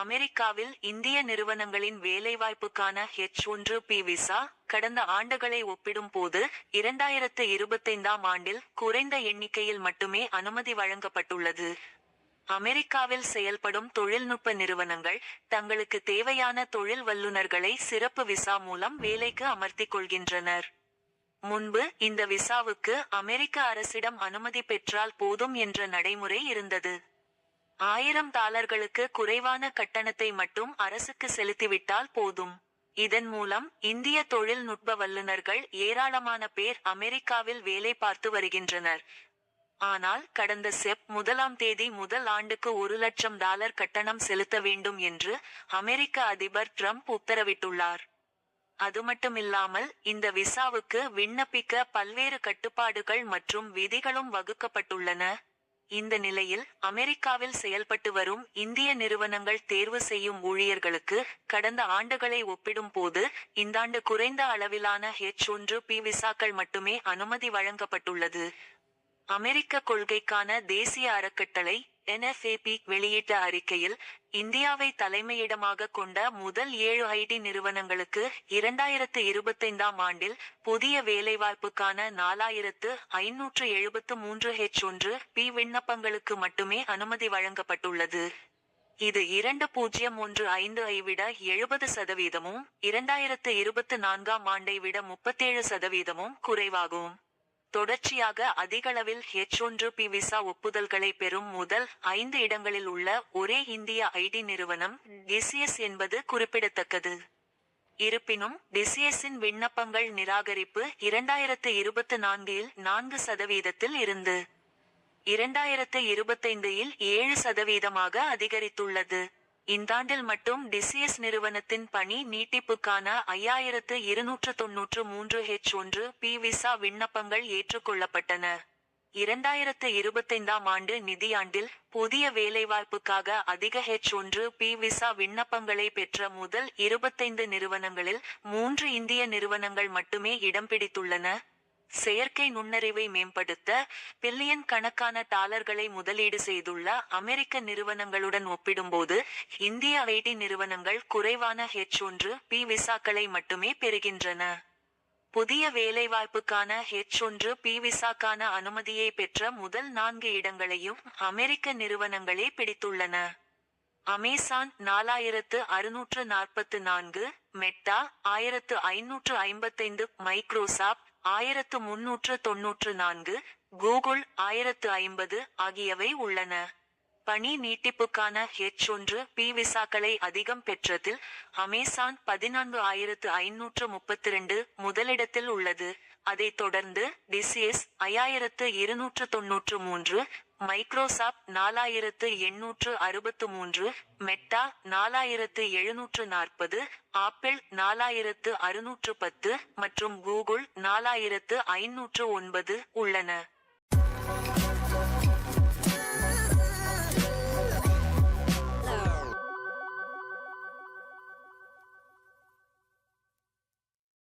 அமெரிக்காவில் இந்திய நிறுவனங்களின் வேலைவாய்ப்புக்கான ஹெச் ஒன்று பி விசா கடந்த ஆண்டுகளை ஒப்பிடும்போது இரண்டாயிரத்து இருபத்தைந்தாம் ஆண்டில் குறைந்த எண்ணிக்கையில் மட்டுமே அனுமதி வழங்கப்பட்டுள்ளது. அமெரிக்காவில் செயல்படும் தொழில்நுட்ப நிறுவனங்கள் தங்களுக்கு தேவையான தொழில் வல்லுநர்களை சிறப்பு விசா மூலம் வேலைக்கு அமர்த்திக் கொள்கின்றனர். முன்பு இந்த விசாவுக்கு அமெரிக்க அரசிடம் அனுமதி பெற்றால் போதும் என்ற நடைமுறை இருந்தது. ஆயிரம் டாலர்களுக்கு குறைவான கட்டணத்தை மட்டும் அரசுக்கு செலுத்திவிட்டால் போதும். இதன் மூலம் இந்திய தொழில்நுட்ப வல்லுநர்கள் ஏராளமான பேர் அமெரிக்காவில் வேலை பார்த்து வருகின்றனர். ஆனால் கடந்த செப் முதலாம் தேதி முதல் ஆண்டுக்கு ஒரு லட்சம் டாலர் கட்டணம் செலுத்த வேண்டும் என்று அமெரிக்க அதிபர் ட்ரம்ப் உத்தரவிட்டுள்ளார். அது மட்டுமில்லாமல் இந்த விசாவுக்கு விண்ணப்பிக்க பல்வேறு கட்டுப்பாடுகள் மற்றும் விதிகளும் வகுக்கப்பட்டுள்ளன. இந்த நிலையில் அமெரிக்காவில் செயல்பட்டு வரும் இந்திய நிறுவனங்கள் தேர்வு செய்யும் ஊழியர்களுக்கு கடந்த ஆண்டுகளை ஒப்பிடும் போது இந்தாண்டு குறைந்த அளவிலான ஹெச் ஒன்று பி விசாக்கள் மட்டுமே அனுமதி வழங்கப்பட்டுள்ளது. அமெரிக்க கொள்கைக்கான தேசிய அறக்கட்டளை என்எஃப்ஏபி வெளியிட்ட அறிக்கையில் இந்தியாவை தலைமையிடமாக கொண்ட முதல் ஏழு ஐடி நிறுவனங்களுக்கு இரண்டாயிரத்து இருபத்தைந்தாம் ஆண்டில் புதிய வேலைவாய்ப்புக்கான நாலாயிரத்து ஐநூற்று எழுபத்து மூன்று ஹெச் ஒன்று பி விண்ணப்பங்களுக்கு மட்டுமே அனுமதி வழங்கப்பட்டுள்ளது. இது இரண்டு பூஜ்ஜியம் ஒன்று ஐந்து ஐ விட எழுபது சதவீதமும் இரண்டாயிரத்து இருபத்து நான்காம் ஆண்டை விட முப்பத்தேழு சதவீதமும் குறைவாகும். தொடர்ச்சியாக அதிகளவில் ஹெச் ஒன்று பி விசா ஒப்புதல்களை பெறும் முதல் ஐந்து இடங்களில் உள்ள ஒரே இந்திய ஐடி நிறுவனம் டிசிஎஸ் என்பது குறிப்பிடத்தக்கது. இருப்பினும் டிசிஎஸின் விண்ணப்பங்கள் நிராகரிப்பு இரண்டாயிரத்து இருபத்து நான்கில் நான்கு சதவீதத்தில் இருந்து இரண்டாயிரத்து இருபத்தைந்தில் ஏழு சதவீதமாக அதிகரித்துள்ளது. இந்தாண்டில் மட்டும் டிசிஎஸ் நிறுவனத்தின் பணி நீட்டிப்புக்கான ஐயாயிரத்து இருநூற்று தொன்னூற்று மூன்று ஹெச் ஒன்று பி விசா விண்ணப்பங்கள் ஏற்றுக்கொள்ளப்பட்டன. இரண்டாயிரத்து இருபத்தைந்தாம் ஆண்டு நிதியாண்டில் புதிய வேலைவாய்ப்புக்காக அதிக ஹெச் ஒன்று பி விசா விண்ணப்பங்களை பெற்ற முதல் இருபத்தைந்து நிறுவனங்களில் மூன்று இந்திய நிறுவனங்கள் மட்டுமே இடம் பிடித்துள்ளன. செயற்கை நுண்ணறிவை மேம்படுத்த பில்லியன் கணக்கான டாலர்களை முதலீடு செய்துள்ள அமெரிக்க நிறுவனங்களுடன் ஒப்பிடும்போது இந்திய ஐடி நிறுவனங்கள் குறைவான ஹெச் ஒன்று பி விசாக்களை மட்டுமே பெறுகின்றன. புதிய வேலைவாய்ப்புக்கான ஹெச் ஒன்று பி விசாக்கான அனுமதியை பெற்ற முதல் நான்கு இடங்களையும் அமெரிக்க நிறுவனங்களே பிடித்துள்ளன. அமேசான் நாலாயிரத்து அறுநூற்று நாற்பத்து நான்கு மெட்டா ஆயிரத்து ஐநூற்று ஐம்பத்தைந்து மைக்ரோசாப்ட் ஆயிரத்து முன்னூற்று தொன்னூற்று நான்கு கூகுள் ஆயிரத்து ஐம்பது ஆகியவை உள்ளன. பணி நீட்டிப்புக்கான ஹெச் ஒன்று பி விசாக்களை அதிகம் பெற்றதில் அமேசான் பதினான்கு ஆயிரத்து ஐநூற்று முப்பத்தி ரெண்டு முதலிடத்தில் உள்ளது. அதைத் தொடர்ந்து டிசிஎஸ் ஐயாயிரத்து இருநூற்று தொன்னூற்று மூன்று மைக்ரோசாப்ட் நாலாயிரத்து எண்ணூற்று அறுபத்து மூன்று மெட்டா நாலாயிரத்து எழுநூற்று நாற்பது ஆப்பிள் நாலாயிரத்து அறுநூற்று பத்து மற்றும் கூகுள் நாலாயிரத்து ஐநூற்று ஒன்பது உள்ளன.